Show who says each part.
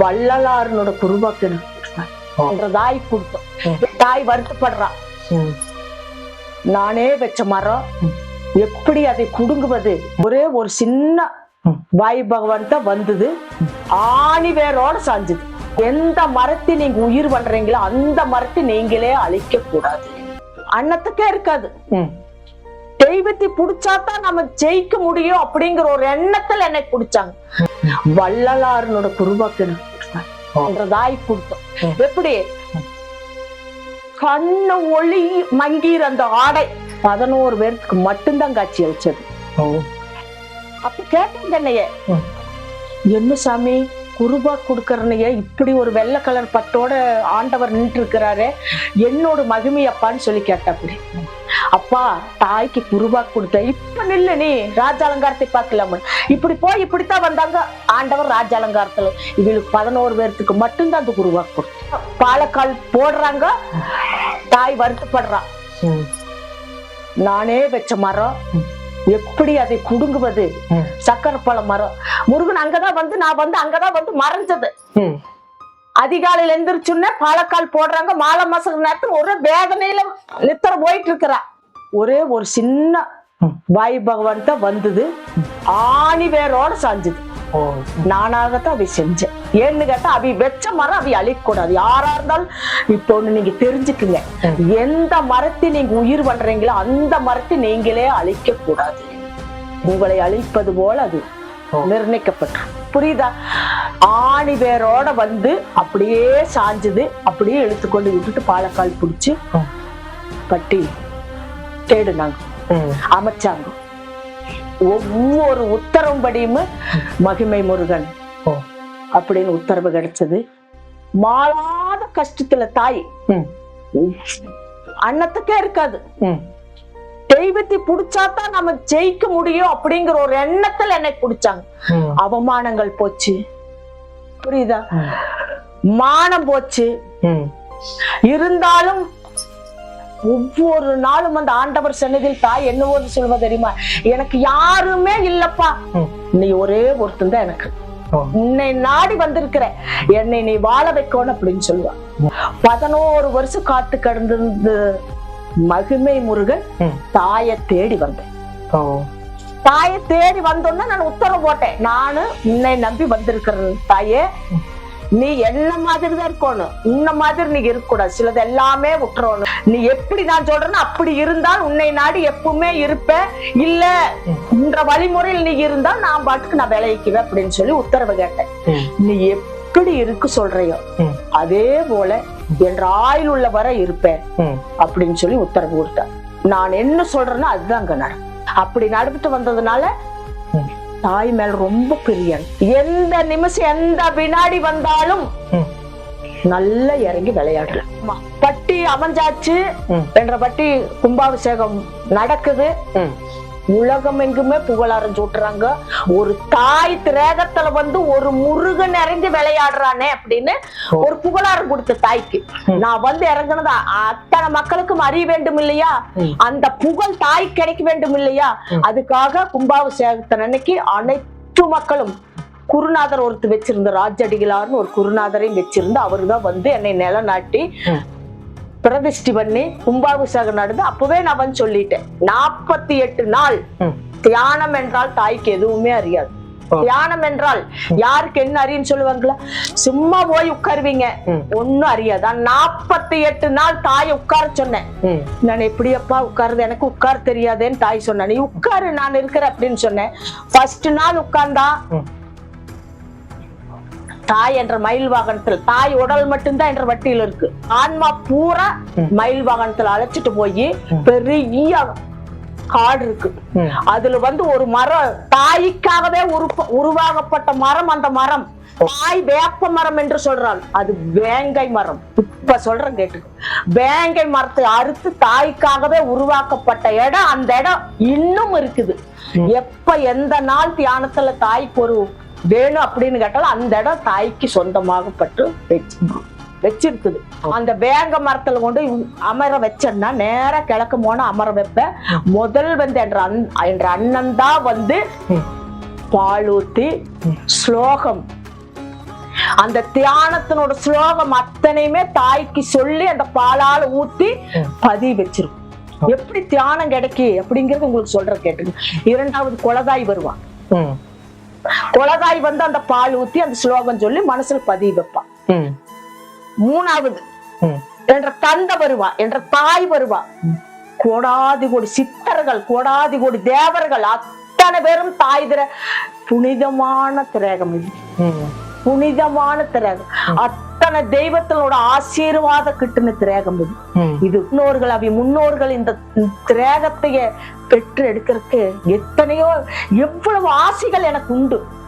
Speaker 1: வள்ளலாரனோட குருவாக்கு தாய் கொடுத்தோம். தாய்
Speaker 2: வருத்தப்படுறா.
Speaker 1: நானே வச்ச மரம். எப்படி அதை குடுங்குவது? ஒரே ஒரு சின்ன வாய் பகவான் தான் வந்தது. ஆணி வேரோட சாஞ்சுது. எந்த மரத்தை நீங்க உயிர் பண்றீங்களோ அந்த மரத்தை நீங்களே அழிக்க கூடாது அன்னத்துக்கே இருக்காது. தெய்வத்தை புடிச்சாதான் நம்ம ஜெயிக்க முடியும் அப்படிங்கிற ஒரு எண்ணத்துல என்னை புடிச்சாங்க வள்ளலாரனோட குருவாக்கு எனக்கு தாய் கொடுத்தோம். எப்படி கண்ணு ஒளி மங்கீர் அந்த ஆடை பதினோரு பேருக்கு மட்டும்தான் காட்சி அளிச்சது. அப்ப கேட்டேன் என்னைய. என்ன சாமி குருபா கொடுக்கறனைய இப்படி ஒரு வெள்ளை கலர் பட்டோட ஆண்டவர் நின்று இருக்கிறாரு என்னோட மகிமை அப்பான்னு சொல்லி கேட்டப்படி அப்பா தாய்க்கு குருபா கொடுத்த இப்ப நில்லு நீ. ராஜாலங்காரத்தை பார்க்கலாம? இப்படி போய் இப்படித்தான் வந்தாங்க. ஆண்டவர் ராஜாலங்காரத்துல. இவளுக்கு பதினோரு பேர்த்துக்கு மட்டும்தான் அந்த குருவா கொடுத்த பாலக்கால் போடுறாங்க. தாய் வருத்தப்படுறான்
Speaker 2: ம்.
Speaker 1: நானே வச்ச மரம். எப்படி அதை குடுங்குவது. சக்கரை பழ மரம். முருகன் அங்கதான் வந்து நான் வந்து அங்கதான் வந்து மறைஞ்சது. அதிகாலையில எந்திரிச்சுன்னே பாலக்கால் போடுறாங்க. மாலை மாசம் நேரத்துல ஒரே வேதனையில நித்திர போயிட்டு இருக்கிறா. ஒரே ஒரு சின்ன. வாயு பகவான் தான் வந்தது ஆணி வேரோட சாஞ்சுது. நானாகத்தான் அவை செஞ்சேன் ஏன்னு கேட்டா அவை வெச்ச மரம் அவை அழிக்கக்கூடாது யாரா இருந்தாலும் இப்போ ஒண்ணு நீங்க தெரிஞ்சுக்குங்க. எந்த மரத்தை நீங்க உயிர் பண்றீங்களோ அந்த மரத்தை நீங்களே அழிக்க கூடாது உங்களை அழிப்பது போல அது. நிர்ணயிக்கப்பட்டு புரியுதா ஆணி வேரோட வந்து அப்படியே சாஞ்சுது அப்படியே இழுத்துக்கொண்டு விட்டுட்டு பாலக்கால் பிடிச்சு
Speaker 2: ம்.
Speaker 1: தேடுனாங்க. அமைச்சாங்க ஒவ்வொரு உத்தரவும்படியும் மகிமை முருகன். அப்படின்னு உத்தரவு கிடைச்சது மாளாத கஷ்டத்துல தாய். அன்னத்துக்கே இருக்காது. தெய்வத்தை புடிச்சாதான் நம்ம ஜெயிக்க முடியும் அப்படிங்கிற ஒரு எண்ணத்துல என்னை புடிச்சாங்க. அவமானங்கள் போச்சு புரியுதா. மானம் போச்சு. இருந்தாலும் ஒவ்வொரு நாளும் அந்த ஆண்டவர் சன்னதியில் தாய் என்னவோது சொல்வா தெரியுமா எனக்கு யாருமே இல்லப்பா. நீ ஒரே ஒருத்தன் தான் எனக்கு. உன்னை நாடி வந்திருக்கிற என்னை நீ வாழ வைக்கணும் அப்படின்னு சொல்லுவா பதினோரு வருஷம் காத்து கடந்திருந்து மகிமை முருகன். தாயை தேடி வந்தேன். தாயை தேடி வந்தோன்னா நான் உத்தரவு போட்டேன் நானு உன்னை நம்பி வந்திருக்கிறேன் தாயே நீ என்ன மாதிரி தான் இருக்கணும் உன்ன மாதிரி நீ இருக்கக்கூடாது சிலது எல்லாமே விட்டுறணும் நீ எப்படி நான் சொல்றேன்னு அப்படி இருந்தால் உன்னை நாடி எப்பவுமே இருப்ப இல்ல இந்த வழிமுறையில் நீ இருந்தால் நான் பாட்டுக்கு நான் விளைவிக்குவேன் அப்படின்னு சொல்லி உத்தரவு கேட்டேன். நீ எப்படி இருக்கு சொல்றியோ. அதே போல என்ற ஆயுள் உள்ள வரை இருப்பேன். அப்படின்னு சொல்லி உத்தரவு கொடுத்தார் நான் என்ன சொல்றேனோ அதுதான் அங்க நடக்கும் அப்படி நடந்துட்டு வந்ததுனால. தாய் மேல ரொம்ப பிரியன் எந்த நிமிஷம் எந்த வினாடி வந்தாலும். நல்லா இறங்கி விளையாடுறேன் ஆமா. பட்டி அமைஞ்சாச்சு. என்ற பட்டி கும்பாபிஷேகம் நடக்குது. உலகம் எங்குமே புகழாரம் சூட்டுறாங்க. ஒரு தாய் திரேகத்துல வந்து ஒரு முருகன் இறங்கி விளையாடுறானே அப்படின்னு ஒரு புகழாரம் கொடுத்த தாய்க்கு. நான் வந்து இறங்குனது அத்தனை மக்களுக்கும் அறிய வேண்டும் இல்லையா. அந்த புகழ் தாய் கிடைக்க வேண்டும் இல்லையா அதுக்காக கும்பாபிஷேகத்தின் அன்னைக்கு அனைத்து மக்களும் குருநாதர் ஒருத்தர் வச்சிருந்த ராஜடிகளார்னு ஒரு குருநாதரையும் வச்சிருந்து அவர்தான் வந்து என்னை நிலநாட்டி. பிரதிஷ்டி பண்ணி கும்பாபிஷேகம் நடந்து அப்பவே நான் வந்து சொல்லிட்டேன் நாற்பத்தி எட்டு நாள். தியானம் என்றால் தாய்க்கு எதுவுமே அறியாது. தியானம் என்றால் யாருக்கு என்ன அறியுன்னு சொல்லுவாங்களா சும்மா போய் உட்காருவீங்க
Speaker 2: ம்.
Speaker 1: ஒண்ணும் அறியாது நாற்பத்தி எட்டு நாள் தாயை உட்கார சொன்னேன். நான் எப்படியப்பா உட்காருது எனக்கு உட்கார தெரியாதேன்னு தாய் சொன்னா நீ உட்காரு நான் இருக்கிறேன் அப்படின்னு சொன்னேன் ஃபர்ஸ்ட் நாள் உட்கார்ந்தா. தாய் என்ற மயில் வாகனத்துல தாய் உடல் மட்டும்தான் என்ற வட்டியில இருக்கு. ஆன்மா பூரா. மயில் வாகனத்துல அழைச்சிட்டு போய் பெரிய காடு இருக்கு. அதுல வந்து ஒரு மரம் தாய்க்காகவே உருவாகப்பட்ட மரம் அந்த மரம். தாய் வேப்ப மரம் என்று சொல்றாள். அது வேங்கை மரம். இப்ப சொல்றேன் கேட்டுக்கு. வேங்கை மரத்தை அறுத்து தாய்க்காகவே உருவாக்கப்பட்ட இடம் அந்த இடம் இன்னும் இருக்குது. எப்ப எந்த நாள் தியானத்துல தாய்க்கு ஒரு வேணும் அப்படின்னு கேட்டாலும் அந்த இடம் தாய்க்கு சொந்தமாகப்பட்டு வச்சு வச்சிருக்குது. அந்த வேங்க மரத்துல கொண்டு அமர வச்சேன்னா நேரா கிழக்கு போனா அமர வைப்பேன் முதல் வந்து என்ற அண் என்ற அண்ணன் தான் வந்து
Speaker 2: ம்.
Speaker 1: பாலூத்தி ஸ்லோகம். அந்த தியானத்தினோட ஸ்லோகம் அத்தனையுமே தாய்க்கு சொல்லி அந்த பாலால ஊத்தி பதிய வச்சிரும் எப்படி தியானம் கிடைக்கி அப்படிங்கறது உங்களுக்கு சொல்ற கேட்டுங்க. இரண்டாவது குலதாய் வருவா
Speaker 2: ம்
Speaker 1: குலதாய் வந்து அந்த பால் ஊத்தி அந்த ஸ்லோகம் சொல்லி மனசுல பதிய வைப்பா
Speaker 2: ம்.
Speaker 1: மூணாவது. என்ற தந்தை வருவா என்ற தாய் வருவா. கோடாதி கோடி சித்தர்கள் கோடாதி கோடி தேவர்கள் அத்தனை பேரும் தாய் திர புனிதமான திரேகம் இது. புனிதமான திரேகம். அத்தனை தெய்வத்தினோட ஆசீர்வாத கிட்டுன திரேகம் இது. முன்னோர்கள் அவை முன்னோர்கள் இந்த திரேகத்தைய பெற்று எடுக்கிறதுக்கு எத்தனையோ எவ்வளவு ஆசைகள் எனக்கு உண்டு.